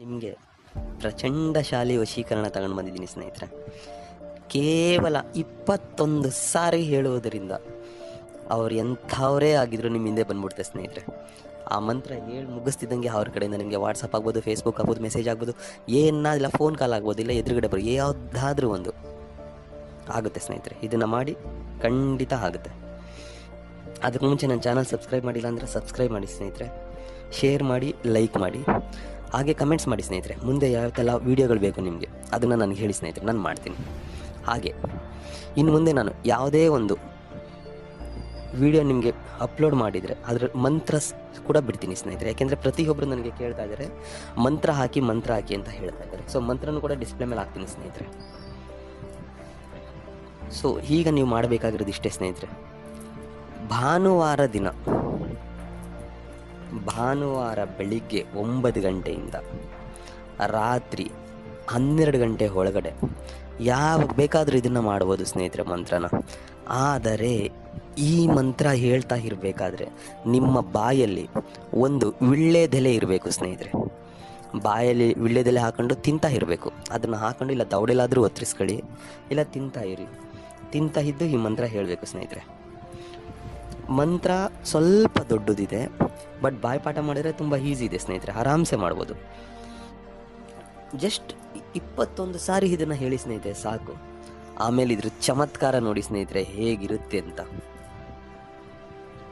ನಿಮಗೆ ಪ್ರಚಂಡ ಶಾಲೆ ವಶೀಕರಣ ತಗೊಂಡು ಬಂದಿದ್ದೀನಿ ಸ್ನೇಹಿತರೆ. ಕೇವಲ ಇಪ್ಪತ್ತೊಂದು ಸಾರಿ ಹೇಳುವುದರಿಂದ ಅವ್ರು ಎಂಥವರೇ ಆಗಿದ್ರು ನಿಮ್ಮ ಹಿಂದೆ ಬಂದ್ಬಿಡ್ತೆ ಸ್ನೇಹಿತರೆ. ಆ ಮಂತ್ರ ಹೇಳಿ ಮುಗಿಸ್ತಿದ್ದಂಗೆ ಅವ್ರ ಕಡೆಯಿಂದ ನಿಮಗೆ ವಾಟ್ಸಪ್ ಆಗ್ಬೋದು ಫೇಸ್ಬುಕ್ ಆಗ್ಬೋದು ಮೆಸೇಜ್ ಆಗ್ಬೋದು ಏನಾದಿಲ್ಲ ಫೋನ್ ಕಾಲ್ ಆಗ್ಬೋದು, ಇಲ್ಲ ಎದುರುಗಡೆ ಬರೋ ಯಾವುದಾದ್ರೂ ಒಂದು ಆಗುತ್ತೆ ಸ್ನೇಹಿತರೆ. ಇದನ್ನು ಮಾಡಿ ಖಂಡಿತ ಆಗುತ್ತೆ. ಅದಕ್ಕೆ ಮುಂಚೆ ನನ್ನ ಚಾನಲ್ ಸಬ್ಸ್ಕ್ರೈಬ್ ಮಾಡಿಲ್ಲ ಅಂದರೆ ಸಬ್ಸ್ಕ್ರೈಬ್ ಮಾಡಿ ಸ್ನೇಹಿತರೆ. ಶೇರ್ ಮಾಡಿ ಲೈಕ್ ಮಾಡಿ. ಹಾಗೆ ಕಮೆಂಟ್ಸ್ ಮಾಡಿ ಸ್ನೇಹಿತರೆ. ಮುಂದೆ ಯಾವ ಯಾವತ್ತೆಲ್ಲ ವೀಡಿಯೋಗಳು ಬೇಕು ನಿಮಗೆ, ಅದನ್ನು ನನಗೆ ಹೇಳಿ ಸ್ನೇಹಿತರೆ, ನಾನು ಮಾಡ್ತೀನಿ. ಹಾಗೆ, ಇನ್ನು ಮುಂದೆ ನಾನು ಯಾವುದೇ ಒಂದು ವಿಡಿಯೋ ನಿಮಗೆ ಅಪ್ಲೋಡ್ ಮಾಡಿದರೆ, ಅದರ ಮಂತ್ರ ಕೂಡ ಬಿಡ್ತೀನಿ ಸ್ನೇಹಿತರೆ. ಯಾಕೆಂದರೆ ಪ್ರತಿಯೊಬ್ಬರು ನನಗೆ ಕೇಳ್ತಾ ಇದ್ದಾರೆ ಮಂತ್ರ ಹಾಕಿ ಮಂತ್ರ ಹಾಕಿ ಅಂತ ಹೇಳ್ತಾ ಇದ್ದಾರೆ ಸೊ ಮಂತ್ರನೂ ಕೂಡ ಡಿಸ್ಪ್ಲೇ ಮೇಲೆ ಹಾಕ್ತೀನಿ ಸ್ನೇಹಿತರೆ. ಸೊ ಈಗ ನೀವು ಮಾಡಬೇಕಾಗಿರೋದು ಇಷ್ಟೇ ಸ್ನೇಹಿತರೆ. ಭಾನುವಾರ ದಿನ ಭಾನುವಾರ ಬೆಳಿಗ್ಗೆ ಒಂಬತ್ತು ಗಂಟೆಯಿಂದ ರಾತ್ರಿ ಹನ್ನೆರಡು ಗಂಟೆ ಒಳಗಡೆ ಯಾವಾಗ ಬೇಕಾದರೂ ಇದನ್ನು ಮಾಡ್ಬೋದು ಸ್ನೇಹಿತರೆ ಮಂತ್ರನ. ಆದರೆ ಈ ಮಂತ್ರ ಹೇಳ್ತಾ ಇರಬೇಕಾದ್ರೆ ನಿಮ್ಮ ಬಾಯಲ್ಲಿ ಒಂದು ವಿಳ್ಳೆದೆಲೆ ಇರಬೇಕು ಸ್ನೇಹಿತರೆ. ಬಾಯಲ್ಲಿ ವಿಳ್ಳೆದೆಲೆ ಹಾಕೊಂಡು ತಿಂತಾ ಇರಬೇಕು. ಅದನ್ನು ಹಾಕೊಂಡು ಇಲ್ಲ ದೌಡೆಲಾದರೂ ಒತ್ತರಿಸ್ಕೊಳ್ಳಿ ಇಲ್ಲ ತಿಂತಾ ಇರಿ. ತಿಂತಾ ಇದ್ದು ಈ ಮಂತ್ರ ಹೇಳಬೇಕು ಸ್ನೇಹಿತರೆ. ಮಂತ್ರ ಸ್ವಲ್ಪ ದೊಡ್ಡದಿದೆ. ಬಟ್ ಬಾಯ್ಪಾಠ ಮಾಡಿದರೆ ತುಂಬ ಈಸಿ ಇದೆ ಸ್ನೇಹಿತರೆ, ಆರಾಮ್ಸೆ ಮಾಡ್ಬೋದು. ಜಸ್ಟ್ ಇಪ್ಪತ್ತೊಂದು ಸಾರಿ ಇದನ್ನು ಹೇಳಿ ಸ್ನೇಹಿತರೆ, ಸಾಕು. ಆಮೇಲೆ ಇದ್ರ ಚಮತ್ಕಾರ ನೋಡಿ ಸ್ನೇಹಿತರೆ, ಹೇಗಿರುತ್ತೆ ಅಂತ.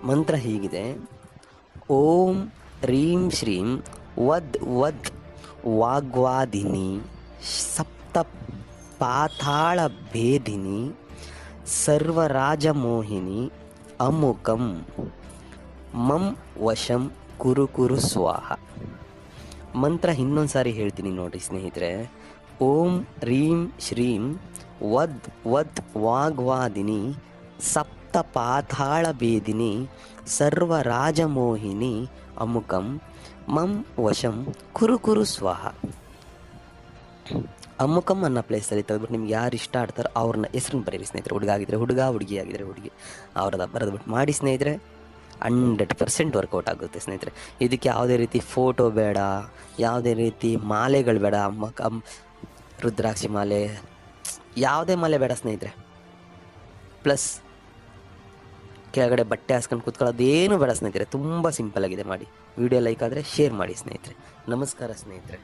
ಮಂತ್ರ ಹೀಗಿದೆ. ಓಂ ರೀಂ ಶ್ರೀಂ ವದ್ ವದ್ ವಾಗ್ವಾದಿನಿ ಸಪ್ತ ಪಾತಾಳ ಭೇದಿನಿ ಸರ್ವರಾಜಮೋಹಿನಿ ಅಮುಕಂ ಮಂ ವಶಂ ಕುರು ಕುರು ಸ್ವಾಹ. ಮಂತ್ರ ಇನ್ನೊಂದು ಸಾರಿ ಹೇಳ್ತೀನಿ ನೋಡಿ ಸ್ನೇಹಿತರೆ. ಓಂ ರೀಂ ಶ್ರೀಂ ವದ್ ವದ್ ವಾಗ್ವಾದಿನಿ ಸಪ್ತ ಪಾತಾಳ ಭೇದಿನಿ ಸರ್ವರಾಜಮೋಹಿನಿ ಅಮುಕಂ ಮಂ ವಶಂ ಕುರು ಕುರು ಸ್ವಾಹ. ಅಮ್ಮುಕಮ್ಮ ಅನ್ನೋ ಪ್ಲೇಸಲ್ಲಿ ತೆಗೆದ್ಬಿಟ್ಟು ನಿಮ್ಗೆ ಯಾರು ಇಷ್ಟ ಆಡ್ತಾರೋ ಅವ್ರನ್ನ ಹೆಸ್ರನ್ನ ಬರೀರಿ ಸ್ನೇಹಿತರೆ. ಹುಡುಗ ಆಗಿದ್ರೆ ಹುಡುಗ, ಹುಡುಗಿ ಆಗಿದ್ರೆ ಹುಡುಗಿ. ಅವ್ರದ ಬರೆದ್ಬಿಟ್ಟು ಮಾಡಿ ಸ್ನೇಹಿತರೆ. ಹಂಡ್ರೆಡ್ ಪರ್ಸೆಂಟ್ ವರ್ಕೌಟ್ ಆಗುತ್ತೆ ಸ್ನೇಹಿತರೆ. ಇದಕ್ಕೆ ಯಾವುದೇ ರೀತಿ ಫೋಟೋ ಬೇಡ, ಯಾವುದೇ ರೀತಿ ಮಾಲೆಗಳು ಬೇಡ ಅಮ್ಮ ರುದ್ರಾಕ್ಷಿ ಮಾಲೆ, ಯಾವುದೇ ಮಾಲೆ ಬೇಡ ಸ್ನೇಹಿತರೆ. ಪ್ಲಸ್ ಕೆಳಗಡೆ ಬಟ್ಟೆ ಹಾಸ್ಕೊಂಡು ಕೂತ್ಕೊಳ್ಳೋದೇನು ಬೇಡ ಸ್ನೇಹಿತರೆ. ತುಂಬ ಸಿಂಪಲ್ ಆಗಿದೆ, ಮಾಡಿ. ವಿಡಿಯೋ ಲೈಕ್ ಆದರೆ ಶೇರ್ ಮಾಡಿ ಸ್ನೇಹಿತರೆ. ನಮಸ್ಕಾರ ಸ್ನೇಹಿತರೆ.